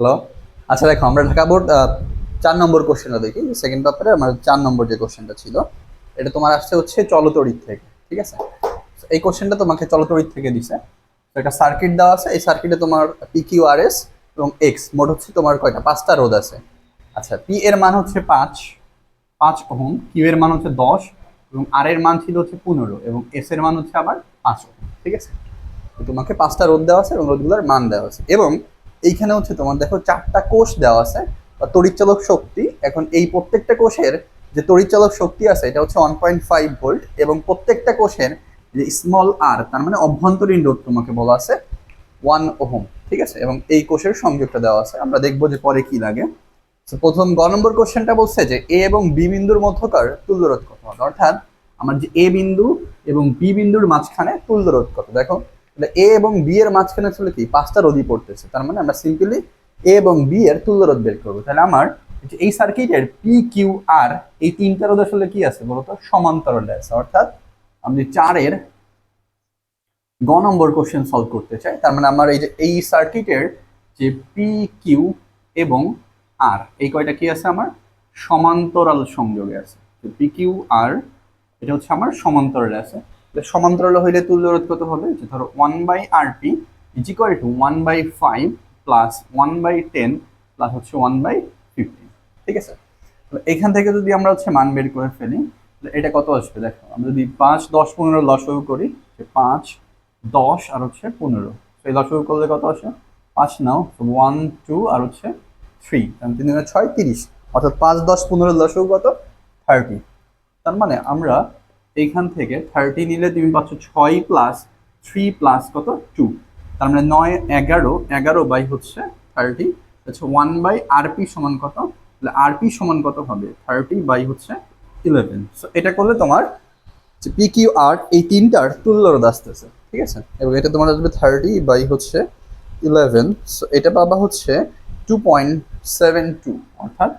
Hello আচ্ছা দেখো, আমরা ঢাকা বোর্ড চার নম্বর কোশ্চেনটা দেখি। সেকেন্ড পেপারে আমার চার নম্বর যে কোশ্চেনটা ছিল, এটা তোমার আসছে হচ্ছে চলতরিত থেকে, ঠিক আছে? এই কোশ্চেনটা তোমাকে চলতরিত থেকে দিছে। তো একটা সার্কিট দেওয়া আছে, এই সার্কিটে তোমার পি কিউ আর এস এবং এক্স মোট হচ্ছে তোমার কয়টা? পাঁচটা রোধ আছে। আচ্ছা পি এর মান হচ্ছে পাঁচ পাঁচ ওহম কিউ এর মান হচ্ছে দশ এবং আর এর মান ছিল হচ্ছে পনেরো এবং এস এর মান হচ্ছে আবার পাঁচ ওহম, ঠিক আছে? তোমাকে পাঁচটা রোদ দেওয়া আছে এবং রোদগুলোর মান দেওয়া আছে। এবং এইখানে হচ্ছে তোমার দেখো চারটা কোষ দেওয়া আছে, বা তড়িৎচালক শক্তি। এখন এই প্রত্যেকটা কোষের যে তড়িৎচালক শক্তি আছে, এটা হচ্ছে ওয়ান পয়েন্ট ফাইভ ভোল্ট এবং প্রত্যেকটা কোষের যে স্মল আর তার মানে অভ্যন্তরীণ রোধ তোমাকে বলা আছে ওয়ান ওহম ঠিক আছে? এবং এই কোষের সংযোগটা দেওয়া আছে। আমরা দেখব যে পরে কি লাগে। তো প্রথম গ নম্বর কোশ্চেনটা বলছে যে এ এবং বি বিন্দুর মধ্যকার তুল্যরোধ কত? হবে অর্থাৎ, আমার যে এ বিন্দু এবং বি বিন্দুর মাঝখানে তুল্যরোধ কত? দেখো এ এবং বি এর মাঝখানে আসলে কি? পাঁচটা রোধই পড়তেছে। তার মানে আমরা সিম্পলি এ এবং বি এর তুল্যরোধ বের করব। তাহলে আমার এই সার্কিটের পি কিউ আর এই তিনটা রোধ আসলে কি আছে বলতো? সমান্তরালে আছে। অর্থাৎ আমি চারের গ নম্বর কোশ্চেন সলভ করতে চাই। তার মানে আমার এই যে এই সার্কিটের যে পি কিউ এবং আর এই কয়টা কি আছে আমার? সমান্তরাল সংযোগে আছে। পি কিউ আর এটা হচ্ছে আমার সমান্তরালে আছে। সমান্তরাল হইলে তুল্য রোধ কত হবে? যে ধরো one by R P is equal to one by five plus one by ten plus হচ্ছে ওয়ান বাই ফিফটিন ঠিক আছে? এখান থেকে যদি আমরা হচ্ছে মান বের করে ফেলি এটা কত আসবে? দেখো, আমরা যদি পাঁচ, দশ, পনেরো লসগু করি পাঁচ, দশ আর হচ্ছে পনেরো। সেই লসগু করলে কত আসে? পাঁচ নাও ওয়ান টু আর হচ্ছে থ্রি কারণ তিন ছয়, তিরিশ। অর্থাৎ পাঁচ, দশ, পনেরো লসগু কত? থার্টি তার মানে আমরা এইখান থেকে থার্টি নিলে তুমি পাচ্ছ ছয় প্লাস থ্রি প্লাস কত? টু তার মানে নয় এগারো এগারো বাই হচ্ছে থার্টি আচ্ছা ওয়ান বাই আরপি সমান কত? তাহলে আরপি সমান কত হবে? থার্টি বাই হচ্ছে ইলেভেন সো এটা করলে তোমার যে পি কিউ আর এই তিনটার তুল্যরোধ আসতেছে, ঠিক আছে? এবং এটা তোমার আসবে থার্টি বাই হচ্ছে ইলেভেন সো এটা পাবা হচ্ছে টু পয়েন্ট সেভেন টু অর্থাৎ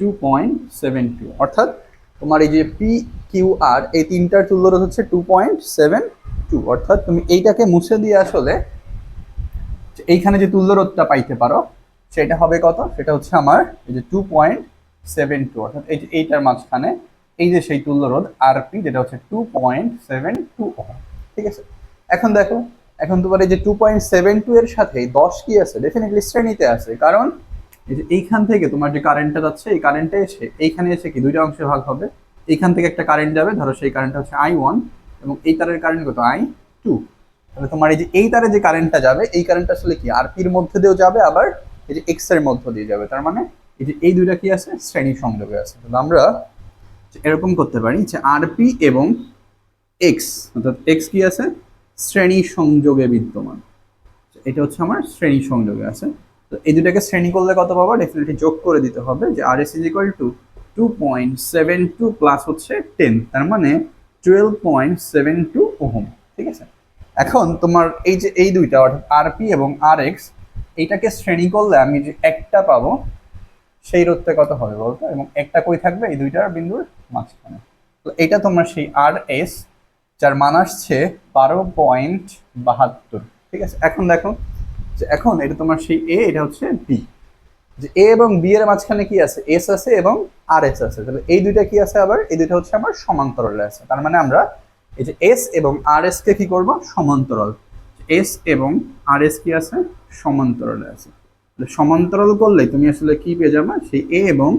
টু পয়েন্ট সেভেন টু অর্থাৎ তোমার এই যে পি কিউ আর এই তিনটার তুল্যরোধ হচ্ছে টু পয়েন্ট সেভেন টু অর্থাৎ তুমি এইটাকে মুছে দিয়ে আসলে এইখানে যে তুল্যরোধটা পাইতে পারো, সেটা হবে কত? সেটা হচ্ছে আমার এই যে টু পয়েন্ট সেভেন টু অর্থাৎ এই যে এইটার মাঝখানে এই যে সেই তুল্যরোধ আর পি যেটা হচ্ছে টু পয়েন্ট সেভেন টু ঠিক আছে? এখন দেখো, এখন তোমার এই যে টু পয়েন্ট সেভেন টু এর সাথে দশ কি আছে? ডেফিনেটলি শ্রেণীতে আছে, কারণ এই যে এইখান থেকে তোমার যে কারেন্টটা যাচ্ছে, এই কারেন্টটা এসে এইখানে এসে কি দুইটা অংশে ভাগ হবে? এইখান থেকে একটা কারেন্ট যাবে, ধরো সেই কারেন্টটা হচ্ছে আই ওয়ান এবং এই তারের কারেন্ট কত? আই টু তাহলে তোমার এই যে, এই তারে যে কারেন্টটা যাবে, এই কারেন্টটা আসলে কি? আর পির মধ্যে দিয়েও যাবে, আবার এই যে এক্সের মধ্য দিয়ে যাবে। তার মানে এই যে, এই দুইটা কি আছে? শ্রেণি সংযোগে আছে। তাহলে আমরা এরকম করতে পারি যে আরপি এবং এক্স অর্থাৎ এক্স কি আছে? শ্রেণি সংযোগে বিদ্যমান। এটা হচ্ছে আমার শ্রেণি সংযোগে আছে। তো এই দুটাকে শ্রেণি করলে কত পাবো? ডেফিনেটলি যোগ করে দিতে হবে যে R S is equal to two point seven two plus হচ্ছে টেন তার মানে twelve point seven two ohm, ঠিক আছে? এখন তোমার এই যে এই দুইটা, অর্থাৎ আরপি এবং আর এক্স এইটাকে শ্রেণি করলে আমি যে একটা পাবো, সেই রোধটা কত হবে বলতো? এবং একটা কই থাকবে? এই দুইটার বিন্দুর মাঝখানে। তো এটা তোমার সেই আর এস যার মান আসছে বারো পয়েন্ট বাহাত্তর, ঠিক আছে? এখন দেখো যে এখন এটা তোমার সেই এ এটা হচ্ছে বি যে এ এবং বি এর মাঝখানে কি আছে? এস আছে এবং আর এস আছে। তাহলে এই দুইটা কি আছে আবার? এই দুইটা হচ্ছে আমার সমান্তরালে আছে। তার মানে আমরা এই যে এস এবং আর এস কে কি করব? সমান্তরাল। এস এবং আর এস কি আছে? সমান্তরালে আছে। সমান্তরাল করলে তুমি আসলে কি পেয়ে যাবে? সেই এ এবং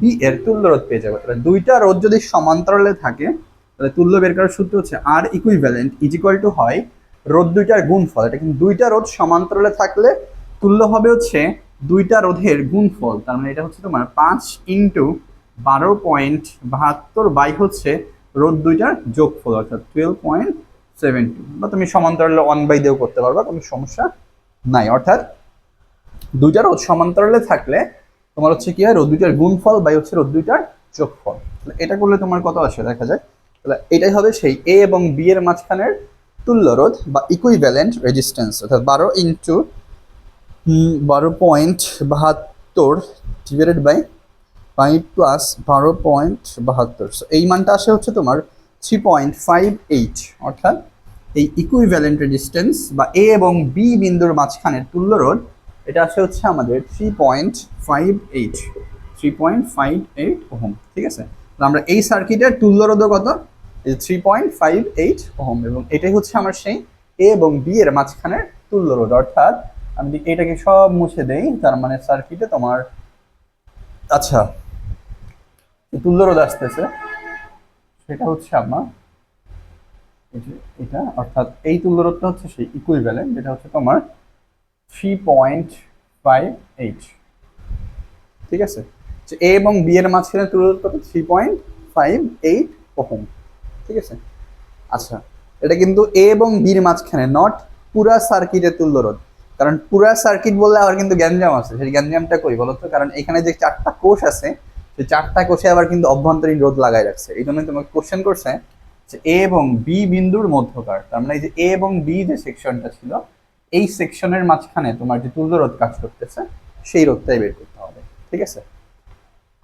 বি এর তুল্য রোধ পেয়ে যাবে। তাহলে দুইটা রোধ যদি সমান্তরালে থাকে, তাহলে তুল্য বের করার সূত্র হচ্ছে R equivalent is equal to হয় রোধ দুইটার গুণফল। এটা কিন্তু দুইটা রোধ সমান্তরালে থাকলে তুল্য হবে হচ্ছে দুইটা রোধের গুণফল। তার মানে এটা হচ্ছে তোমার পাঁচ ইন্টু বারো পয়েন্ট বাহাত্তর বাই হচ্ছে রোধ দুইটার যোগফল, অর্থাৎ টুয়েলভ পয়েন্ট সেভেন টু বা তুমি সমান্তরালে ওয়ান বাই দিয়েও করতে পারবা, কোনো সমস্যা নাই। অর্থাৎ দুইটা রোধ সমান্তরালে থাকলে তোমার হচ্ছে কি হয় রোধ দুইটার গুণফল বাই হচ্ছে রোধ দুইটার যোগফল। এটা করলে তোমার কত আসে? দেখা যায় তাহলে এটাই হবে সেই এ এবং বি এর মাঝখানের তুল্য রোধ বা ইকুইভ্যালেন্ট রেজিস্ট্যান্স অর্থাৎ বারো ইন্টু বারো পয়েন্ট বাহাত্তর ডিভাইডেড বাই ফাইভ প্লাস বারো পয়েন্ট বাহাত্তর। So, এই মানটা আসে হচ্ছে তোমার থ্রি পয়েন্ট ফাইভ এইট অর্থাৎ এই ইকুইভ্যালেন্ট রেজিস্ট্যান্স বা এ এবং বি বিন্দুর মাঝখানের তুল্য রোধ এটা আসে হচ্ছে আমাদের three point five eight three point five eight ohm ঠিক আছে? আমরা এই সার্কিটের তুল্যরোধ কত? Three point five eight ohm এবং এটাই হচ্ছে আমার সেই এ এবং বি এর মাঝখানের তুল্যরোধ অর্থাৎ আমি এটাকে সব মুছে দেই, তার মানে সার্কিটে তোমার আচ্ছা তুল্যরোধ আসতেছে, সেটা হচ্ছে আমার এটা, অর্থাৎ এই তুল্যরোধটা হচ্ছে সেই ইকুইভ্যালেন্ট যেটা হচ্ছে তোমার থ্রি পয়েন্ট ফাইভ এইট ঠিক আছে? এ এবং বি এর মাঝখানে তুল্যরোধ কত? Three point five eight ohm ঠিক আছে? আচ্ছা এটা কিন্তু এ এবং বির মাঝখানে নট পুরা সার্কিটের তুল্যরোধ কারণ পুরা সার্কিট বললে আবার কিন্তু গ্যাঞ্জাম আছে। সেই গ্যাঞ্জামটা কই বলতো কারণ এখানে যে চারটা কোষ আছে, সেই চারটা কোষে আবার কিন্তু অভ্যন্তরীণ রোধ লাগাই রাখছে। এই জন্য তোমাকে কোশ্চেন করছে যে এ এবং বি বিন্দুর মধ্যকার, তার মানে এই যে এ এবং বি যে সেকশনটা ছিল, এই সেকশনের মাঝখানে তোমার যে তুল্য রোধ কাজ করতেছে, সেই রোধটাই বের করতে হবে। ঠিক আছে?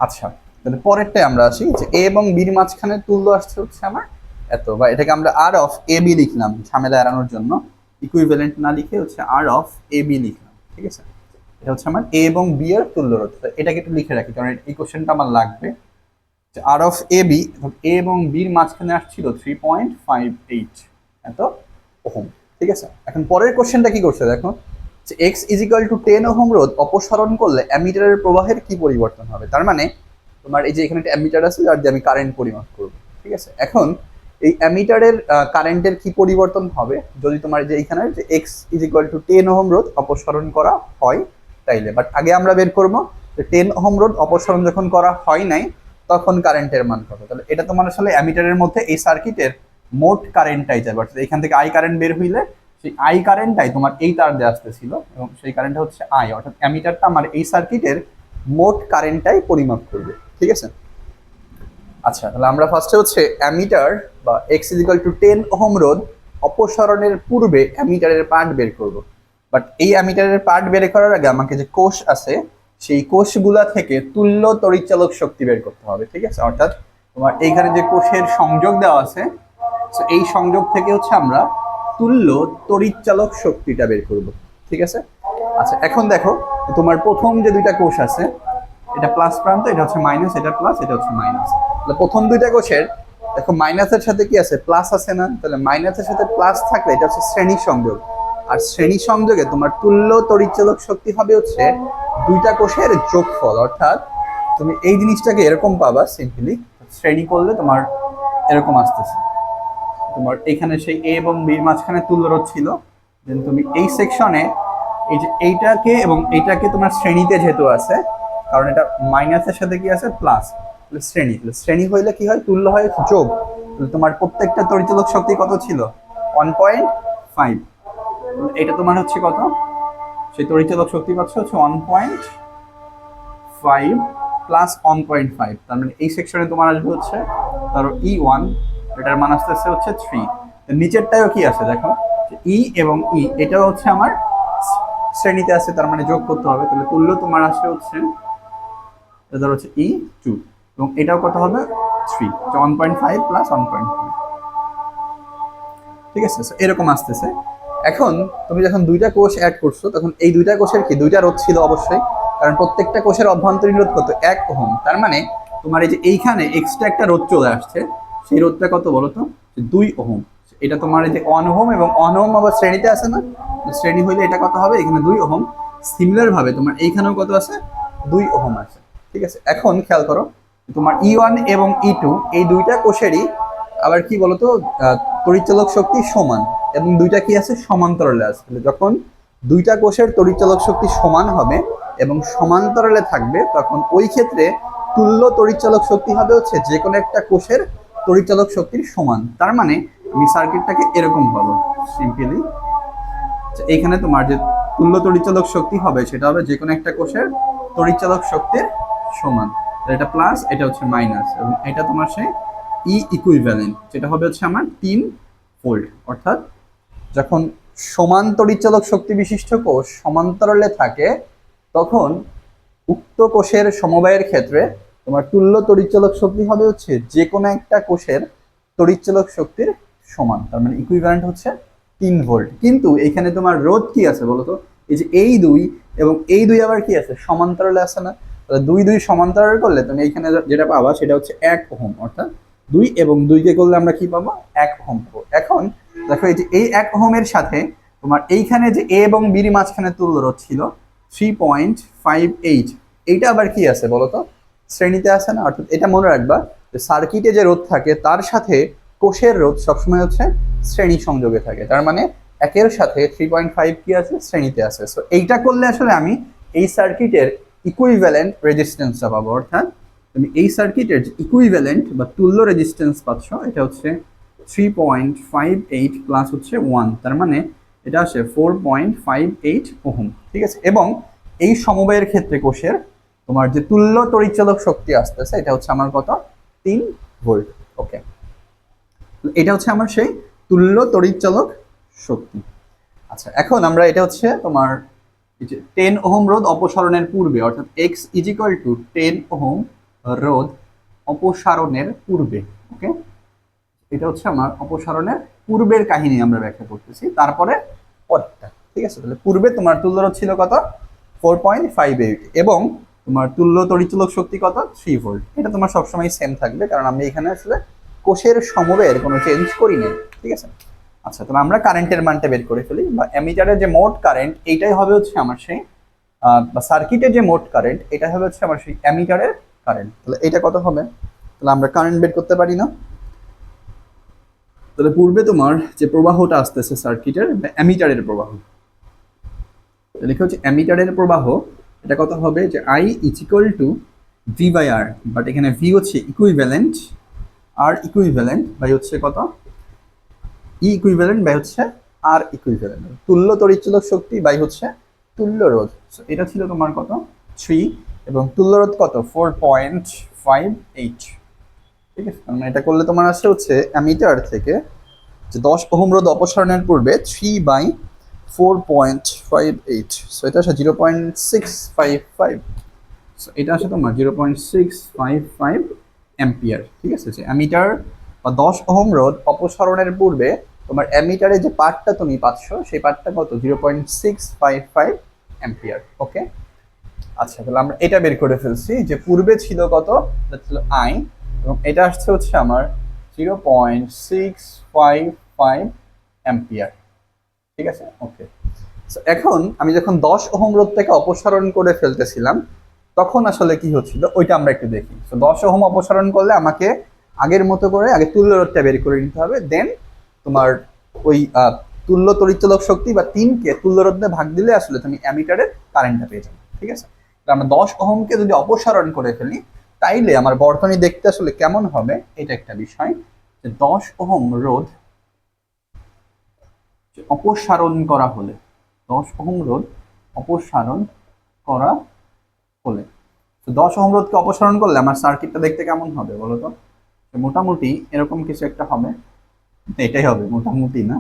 আচ্ছা তাহলে পরেরটাই আমরা আসি, যে এ এবং বির মাঝখানে তুল্য আসছে হচ্ছে আমার এত। বা এটাকে আমরা আর অফ এ বি লিখলাম, ঝামেলা এড়ানোর জন্য। ইকুইভ্যালেন্ট না লিখে হচ্ছে আর অফ এ বি লিখলাম, ঠিক আছে? এটা হচ্ছে আমার এ এবং বি এর তুল্য রোধ এটাকে একটু লিখে রাখি, কারণ এই কোশ্চেনটা আমার লাগবে। যে আর অফ এ বি এ এবং বির মাঝখানে আসছিল থ্রি পয়েন্ট ফাইভ এইট এত ওহম, ঠিক আছে? এখন পরের কোশ্চেনটা কি করছে দেখো? যে X is equal to ten ohm রোধ অপসারণ করলে অ্যামিটারের প্রবাহের কি পরিবর্তন হবে? তার মানে তোমার এই যে এখানে একটা অ্যামিটার আছে, যার দিয়ে আমি কারেন্ট পরিমাপ করব, ঠিক আছে? এখন এই অ্যামিটারের কারেন্টের কি পরিবর্তন হবে? যদি তোমার যে এখানে যে X is equal to ten ohm রোধ অপসারণ করা হয় তাইলে বাট আগে আমরা বের করব যে টেন ওহম রোধ অপসারণ যখন করা হয় নাই, তখন কারেন্টের মান কত? তাহলে এটা তোমার আসলে অ্যামিটারের মধ্যে এই সার্কিটের মোট কারেন্টটাই যাবে। অর্থাৎ এখান থেকে আই কারেন্ট বের হইলে সেই আই কারেন্টটাই তোমার এই তার দিয়ে আসতেছিল, এবং সেই কারেন্টটা হচ্ছে আই অর্থাৎ অ্যামিটারটা আমার এই সার্কিটের মোট কারেন্টটাই পরিমাপ করবে। ঠিক আছে? আচ্ছা তাহলে আমরা ফার্স্টে হচ্ছে অ্যামিটার বা X is equal to ten ohm রোধ অপসারণের পূর্বে অ্যামিটারের পার্ট বের করব। বাট এই অ্যামিটারের পার্ট বের করার আগে আমাকে যে কোষ আছে, সেই কোষগুলা থেকে তুল্য তড়িৎচালক শক্তি বের করতে হবে, ঠিক আছে? অর্থাৎ তোমার এইখানে যে কোষের সংযোগ দেওয়া আছে এই সংযোগ থেকে হচ্ছে আমরা তুল্য তড়িৎচালক শক্তিটা বের করব, ঠিক আছে? আচ্ছা এখন দেখো, তোমার প্রথম যে দুইটা কোষ আছে এটা প্লাস প্রান্ত, এটা হচ্ছে মাইনাস এটা প্লাস এটা হচ্ছে মাইনাস তাহলে প্রথম দুইটা কোষের, দেখো মাইনাসের সাথে কি আছে? প্লাস আছে না? তাহলে মাইনাসের সাথে প্লাস থাকলে এটা হচ্ছে শ্রেণি সংযোগ। আর শ্রেণি সংযোগে তোমার তুল্য তড়িৎচালক শক্তি হবে হচ্ছে দুইটা কোষের যোগফল। অর্থাৎ তুমি এই জিনিসটাকে এরকম পাবা সিম্পলি শ্রেণি করলে তোমার এরকম আসতেছে। তোমার এখানে সেই এ এবং বির মাঝখানে তুল্যরোধ ছিল। দেন তুমি এই সেকশনে এই যে এইটাকে এবং এইটাকে তোমার শ্রেণীতে যেহেতু আছে কারণ এটা মাইনাসের সাথে কি আছে? প্লাস শ্রেণি। শ্রেণি হইলে কি হয়? তুল্য হয় যোগ। তোমার প্রত্যেকটা তড়িৎচালক শক্তি কত ছিল? ওয়ান পয়েন্ট ফাইভ এটা তোমার হচ্ছে কত? সেই তড়িৎচালক শক্তি পাচ্ছ হচ্ছে one point five plus one point five তার মানে এই সেকশনে তোমার আসবে হচ্ছে ধরো ই ওয়ান এটার মান আসতে আসতে হচ্ছে থ্রি নিচেরটাও কি আছে দেখো? ই এবং ই এটাও হচ্ছে আমার শ্রেণীতে আছে, তার মানে যোগ করতে হবে। তাহলে তুল্য তোমার আসে হচ্ছে এটা হচ্ছে ই টু এবং এটাও কত হবে? Three one point five plus one point five ঠিক আছে? এরকম আসতেছে। এখন তুমি যখন দুইটা কোষ অ্যাড করছ, তখন এই দুইটা কোষের কি? দুইটা রোধ ছিল অবশ্যই, কারণ প্রত্যেকটা কোষের অভ্যন্তরীণ রোধ কত? এক ওহম। তার মানে তোমার এই যে এইখানে এক্সট্রা একটা রোধ চলে আসছে, সেই রোধটা কত বলো তো দুই ওহম। এটা তোমার এই যে অন ওহম এবং অন ওহম আবার শ্রেণীতে আছে না? শ্রেণি হইলে এটা কত হবে? এখানে দুই ওহম। সিমিলার ভাবে তোমার এইখানেও কত আছে? দুই ওহম আছে। ঠিক আছে? এখন খেয়াল করো তোমার ই ওয়ান এবং ই টু এই দুইটা কোষেরই আবার কি বলতো আহ, তড়িৎচালক শক্তি সমান এবং দুইটা কি আছে? সমান্তরালে আছে। যখন দুইটা কোষের তরিচালক শক্তি সমান হবে এবং সমান্তরালে থাকবে তখন ওই ক্ষেত্রে তুল্য তড়িৎচালক শক্তি হবে হচ্ছে যে কোনো একটা কোষের তড়িৎচালক শক্তির সমান। তার মানে আমি সার্কিটটাকে এরকম বলো সিম্পলি। এইখানে তোমার যে তুল্য তরিচালক শক্তি হবে সেটা হবে যে কোনো একটা কোষের তড়িৎচালক শক্তির সমান। এটা প্লাস এটা হচ্ছে মাইনাস এবং এটা তোমার সে ই ইকুইভ্যালেন্ট যেটা হবে হচ্ছে আমার তিন ফোল্ড অর্থাৎ যখন সমান তড়িৎচালক শক্তি বিশিষ্ট কোষ সমান্তরালে থাকে, তখন উক্ত কোষের সমবায়ের ক্ষেত্রে তোমার তুল্য তড়িৎচালক শক্তি হবে হচ্ছে যে কোনো একটা কোষের তড়িৎচালক শক্তির সমান। তার মানে ইকুইভ্যালেন্ট হচ্ছে তিন ভোল্ট কিন্তু এখানে তোমার রোধ কি আছে বলো তো এই যে এই দুই এবং এই দুই আবার কি আছে? সমান্তরালে আছে না। দুই দুই সমান্তরাল করলে তুমি এইখানে যেটা পাবা সেটা হচ্ছে এক ওহম, অর্থাৎ দুই এবং দুইকে করলে আমরা কি পাবো? এক ওহম পাবো। এখন দেখো এই যে এই এক ওহমের সাথে তোমার এইখানে যে এ এবং বির মাঝখানে তুল্য রোধ ছিল থ্রি পয়েন্ট ফাইভ এইট এইটা আবার কি আছে বলো তো? শ্রেণীতে আছে না? অর্থাৎ এটা মনে রাখবা যে সার্কিটে যে রোধ থাকে, তার সাথে কোষের রোধ সবসময় হচ্ছে শ্রেণি সংযোগে থাকে। তার মানে একের সাথে থ্রি পয়েন্ট ফাইভ কি আছে? শ্রেণীতে আছে। সো এইটা করলে আসলে আমি এই সার্কিটের ইকুইভ্যালেন্ট রেজিস্ট্যান্সটা পাবো, অর্থাৎ তুমি এই সার্কিটের যে ইকুইভ্যালেন্ট বা তুল্য রেজিস্ট্যান্স পাচ্ছ, এটা হচ্ছে three point five eight plus হচ্ছে ওয়ান তার মানে এটা আসে four point five eight ohm, ঠিক আছে? এবং এই সমবায়ের ক্ষেত্রে কোষের তোমার যে তুল্য তড়িৎচালক শক্তি আসতেছে, এটা হচ্ছে আমার কত? তিন ভোল্ট ওকে এটা হচ্ছে আমার সেই তুল্য তড়িৎচালক শক্তি। আচ্ছা এখন আমরা এটা হচ্ছে তোমার টেন ওহম রোধ অপসারণের পূর্বে, অর্থাৎ X is equal to ten ohm রোধ অপসারণের পূর্বে ওকে এটা হচ্ছে আমার অপসারণের পূর্বের কাহিনী আমরা ব্যাখ্যা করতেছি, তারপরে পরেরটা, ঠিক আছে? তাহলে পূর্বে তোমার তুল্য রোধ ছিল কত? ফোর পয়েন্ট ফাইভ এইট এবং তোমার তুল্য তড়িৎচলক শক্তি কত? থ্রি ভোল্ট এটা তোমার সবসময় সেম থাকবে, কারণ আমি এখানে আসলে কোষের সমবের কোনো চেঞ্জ করি নাই ঠিক আছে? আচ্ছা তাহলে আমরা কারেন্টের মানটা বের করে ফেলি। বা অ্যামিটারের যে মোট কারেন্ট এইটাই হবে হচ্ছে আমার সেই বা সার্কিটের যে মোট কারেন্ট এটা হবে হচ্ছে আমার সেই অ্যামিটারের কারেন্ট তাহলে এটা কত হবে? তাহলে আমরা কারেন্ট বের করতে পারি না। তাহলে পূর্বে তোমার যে প্রবাহটা আসতেছে সার্কিটের বা অ্যামিটারের প্রবাহ। লেখা হচ্ছে অ্যামিটারের প্রবাহ, এটা কত হবে? যে I is equal to V by R but এখানে ভি হচ্ছে ইকুইভ্যালেন্ট আর ইকুইভ্যালেন্ট বাই হচ্ছে কত? ই ইকুইভ্যালেন্ট বাই হচ্ছে আর ইকুইভ্যালেন্ট তুল্য তড়িৎচলক শক্তি বাই হচ্ছে তুল্য রোধ। So, এটা ছিল তোমার কত? থ্রি এবং তুল্য রোধ কত? ফোর পয়েন্ট ফাইভ এইট ঠিক আছে? তার মানে এটা করলে তোমার আসছে হচ্ছে অ্যামিটার থেকে যে দশ ওহম রোধ অপসারণের পূর্বে three by four point five eight so এটা আসে zero point six five five so এটা আসে তোমার zero point six five five ampere ঠিক আছে? যে অ্যামিটার বা দশ ওহম রোধ অপসারণের পূর্বে তোমার অ্যামিটারে যে পার্টটা তুমি পাচ্ছ, সেই পার্টটা কত? Zero point six five five ampere okay আচ্ছা তাহলে আমরা এটা বের করে ফেলছি, যে পূর্বে ছিল কত? ছিল আই, এবং এটা আসছে হচ্ছে আমার zero point six five five ampere, ঠিক আছে? ওকে এখন আমি যখন দশ ওহম রোধ থেকে অপসারণ করে ফেলতেছিলাম, তখন আসলে কি হচ্ছিল? ওইটা আমরা একটু দেখি। তো দশ ওহম অপসারণ করলে আমাকে আগের মতো করে, আগে তুল্য রোধটা বের করে নিতে হবে দেন তোমার ওই তুল্য তড়িৎচলক শক্তি বা তিনকে তুল্য রোধ ভাগ দিলে আসলে তুমি অ্যামিটারের কারেন্টটা পেয়ে যাবে, ঠিক আছে? আমরা দশ অহমকে যদি অপসারণ করে ফেলি, তাইলে আমার বর্তনী দেখতে আসলে কেমন হবে? এটা একটা বিষয়, যে দশ ওহম রোধ অপসারণ করা হলে, দশ ওহম রোধ অপসারণ করা হলে, তো দশ ওহম রোধকে অপসারণ করলে আমার সার্কিটটা দেখতে কেমন হবে বলো তো? মোটামুটি এরকম কিছু একটা হবে। এটাই হবে, মোটামুটি না?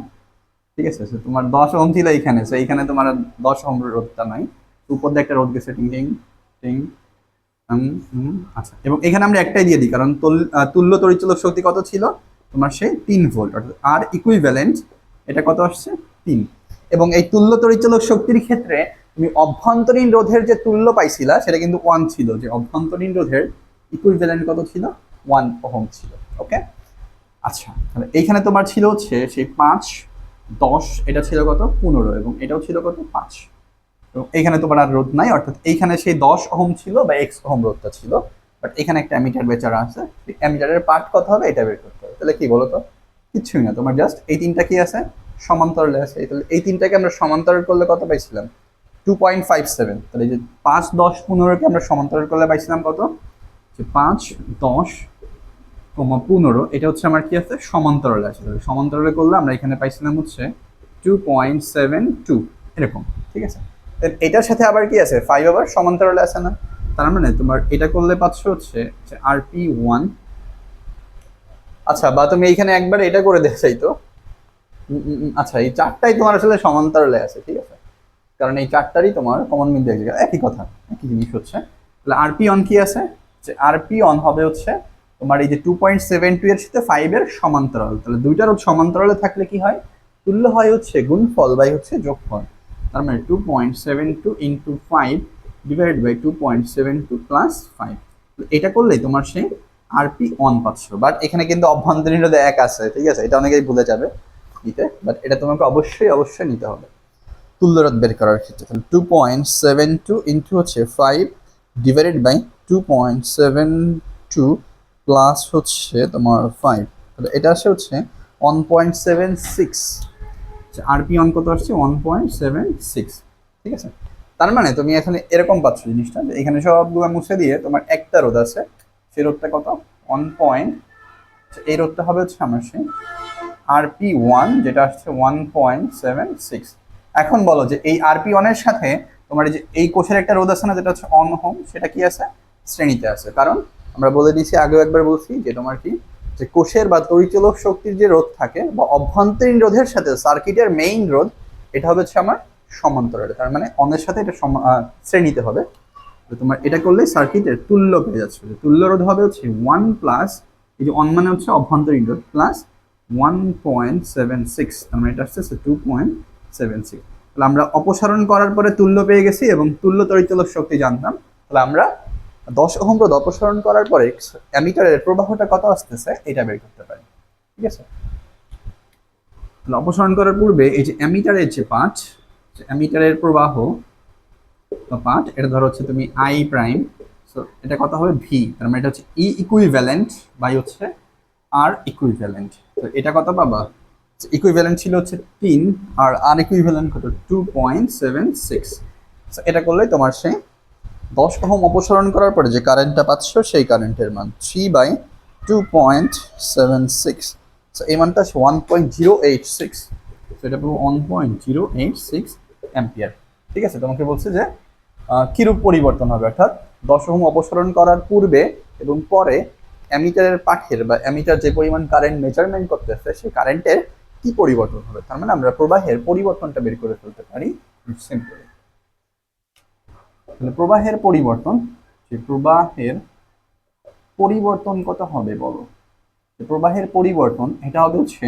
ঠিক আছে তোমার দশ ওহম ছিল এইখানে তো এইখানে তোমার দশ ওহম রোধটা নাই। উপর দিয়ে একটা রোধ গেছে, টিং টিং টিং আচ্ছা। এবং এখানে আমরা একটাই দিয়ে দিই, কারণ তুল্য তড়িৎচলক শক্তি কত ছিল? তোমার সেই তিন ভোল্ট অর্থাৎ আর ইকুইভ্যালেন্ট এটা কত আসছে? তিন। এবং এই তুল্য তড়িৎচলক শক্তির ক্ষেত্রে তুমি অভ্যন্তরীণ রোধের যে তুল্য পাইছিলা, সেটা কিন্তু ওয়ান ছিল। যে অভ্যন্তরীণ রোধের ইকুইভ্যালেন্ট কত ছিল? ওয়ান ওহম ছিল ওকে আচ্ছা তাহলে এইখানে তোমার ছিল হচ্ছে সেই পাঁচ, দশ, এটা ছিল কত? পনেরো, এবং এটাও ছিল কত? পাঁচ। এবং এইখানে তোমার আর রোধ নাই, অর্থাৎ এইখানে সেই দশ ওহম ছিল বা এক্স ওহম রোধটা ছিল বাট এখানে একটা অ্যামিটার বেচারা আছে অ্যামিটারের পার্ট কত হবে? এটা বের করতে হবে। তাহলে কি বলো তো কিচ্ছুই না, তোমার জাস্ট এই তিনটা কি আছে? সমান্তরালে আছে। তাহলে এই তিনটাকে আমরা সমান্তরাল করলে কত পাইছিলাম? টু পয়েন্ট ফাইভ সেভেন তাহলে যে পাঁচ, দশ, পনেরোকে আমরা সমান্তরাল করলে পাইছিলাম কত? যে পাঁচ, দশ কমা পনেরো এটা হচ্ছে আমার কি আছে? সমান্তরালে আছে। সমান্তরালে করলে আমরা এখানে পাইছিলাম হচ্ছে টু পয়েন্ট সেভেন টু এরকম ঠিক আছে? এটার সাথে আবার কি আছে? ফাইভ আবার সমান্তরালে আছে না? তার মানে তোমার এটা করলে পাচ্ছ হচ্ছে আর পি ওয়ান আচ্ছা বা তুমি এইখানে একবার এটা করে দেখে চাইতো আচ্ছা এই চারটাই তোমার আসলে সমান্তরালে আছে ঠিক আছে? কারণ এই চারটারই তোমার কমন মিড দেখে একই কথা একই জিনিস হচ্ছে। তাহলে আরপি অন কি আছে? যে আরপি অন হবে হচ্ছে তোমার এই যে টু পয়েন্ট সেভেন টু এর সাথে ফাইভ এর সমান্তরাল, তাহলে দুইটার সমান্তরালে থাকলে কি হয়? তুল্য হয় হচ্ছে গুণফল বাই হচ্ছে যোগফল। তার মানে two point seven two into five divide by two point seven two plus five এটা করলেই তোমার সেই আরপি ওয়ান পাচ্ছ। বাট এখানে কিন্তু অভ্যন্তরীণ এক আছে, ঠিক আছে? এটা অনেকেই ভুলে যাবে নিতে বাট এটা তোমাকে অবশ্যই অবশ্যই নিতে হবে। তুল্যরোধ বের করার ক্ষেত্রে, তাহলে two point seven two into হচ্ছে five divided by two point seven two plus হচ্ছে তোমার ফাইভ তাহলে এটা আসে হচ্ছে one point seven six R P one কত আসছে? ওয়ান পয়েন্ট সেভেন সিক্স ঠিক আছে? তার মানে তুমি এখানে এরকম পাচ্ছ জিনিসটা যে এখানে সবগুলো মুছে দিয়ে তোমার একটা রোধ আছে। সেই রোধটা কত? ওয়ান পয়েন্ট এই রোধটা হবে হচ্ছে আমার সেই আরপি ওয়ান যেটা আসছে ওয়ান পয়েন্ট সেভেন সিক্স এখন বলো যে এই আরপি ওয়ানের সাথে তোমার যে এই কোষের একটা রোধ আছে না, যেটা হচ্ছে অন হোম সেটা কি আছে? শ্রেণীতে আছে। কারণ আমরা বলে দিয়েছি, আগেও একবার বলছি যে তোমার কি যে কোষের বা তরিচালক শক্তির যে রোধ থাকে বা অভ্যন্তরীণ রোধের সাথে, সার্কিটের মেইন রোধ, এটা হবে হচ্ছে আমার সমান্তরালে, তার মানে অনের সাথে এটা শ্রেণীতে হবে। তো তোমার এটা করলে সার্কিটের তুল্য পেয়ে যাচ্ছে। তুল্য রোধ হবে হচ্ছে ওয়ান প্লাস এই যে অন মানে হচ্ছে অভ্যন্তরীণ রোধ plus one point seven six তার মানে এটা আসছে টু পয়েন্ট সেভেন সিক্স তাহলে আমরা অপসারণ করার পরে তুল্য পেয়ে গেছি এবং তুল্য তরিচালক শক্তি জানতাম। তাহলে আমরা দশ ওহম রোধ অপসারণ করার পরে অ্যামিটারের প্রবাহটা কত আসতেছে, এটা বের করতে পারি। ঠিক আছে? তাহলে অপসারণ করার পূর্বে এই যে অ্যামিটারের যে পাঁচ অ্যামিটারের প্রবাহ পাঁচ, এটা ধরো হচ্ছে তুমি আই প্রাইম সো এটা কত হবে? ভি তার মানে এটা হচ্ছে ই ইকুইভ্যালেন্ট বাই হচ্ছে আর ইকুইভ্যালেন্ট তো এটা কত পাবা? ইকুইভ্যালেন্ট ছিল হচ্ছে তিন, আর আর ইকুইভ্যালেন্ট কত? টু পয়েন্ট সেভেন সিক্স এটা করলেই তোমার সেই দশ ওহম অপসারণ করার পরে যে কারেন্টটা পাচ্ছ, সেই কারেন্টের মান three by two point seven six এই মানটা one point zero eight six তো এটা পুরো one point zero eight six ampere ঠিক আছে, তোমাকে বলছে যে কিরূপ পরিবর্তন হবে? অর্থাৎ দশ ওহম অপসারণ করার পূর্বে এবং পরে অ্যামিটারের পাঠের বা অ্যামিটার যে পরিমাণ কারেন্ট মেজারমেন্ট করতেছে, সেই কারেন্টের কি পরিবর্তন হবে? তার মানে আমরা প্রবাহের পরিবর্তনটা বের করে ফেলতে পারি। সিম্পলি তাহলে প্রবাহের পরিবর্তন, যে প্রবাহের পরিবর্তন কত হবে বলো? প্রবাহের পরিবর্তন, এটা হবে হচ্ছে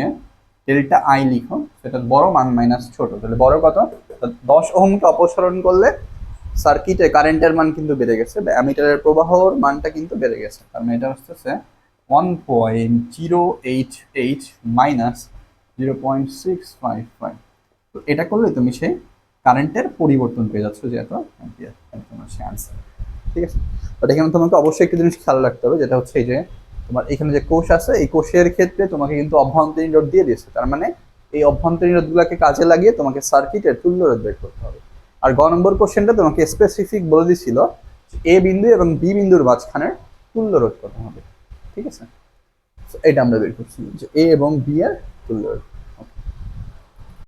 ডেল্টা আই লিখো, সেটা বড় মান মাইনাস ছোট, তাহলে বড় কত? দশ ওহমকে অপসারণ করলে সার্কিটে কারেন্টের মান কিন্তু বেড়ে গেছে অ্যামিটারের প্রবাহর মানটা কিন্তু বেড়ে গেছে, তার মানে এটা হচ্ছে one point zero eight eight minus zero point six five five তো এটা করলে তুমি সেই কারেন্টের পরিবর্তন পেয়ে যাচ্ছ যে এত অ্যাম্পিয়ার তোমার সে আনসার ঠিক আছে? বাট এখানে তোমাকে অবশ্যই একটা জিনিস খেয়াল রাখতে হবে, যেটা হচ্ছে এই যে তোমার এখানে যে কোষ আছে, এই কোষের ক্ষেত্রে তোমাকে কিন্তু অভ্যন্তরীণ রোধ দিয়ে দিয়েছে। তার মানে এই অভ্যন্তরীণ রোধগুলোকে কাজে লাগিয়ে তোমাকে সার্কিটের তুল্য রোধ বের করতে হবে। আর গ নম্বর কোশ্চেনটা তোমাকে স্পেসিফিক বলে দিছিল এ বিন্দু এবং বি বিন্দুর মাঝখানের তুল্য রোধ কত হবে। ঠিক আছে? এটা আমরা বের করছি যে এ এবং বি এর তুল্য রোধ।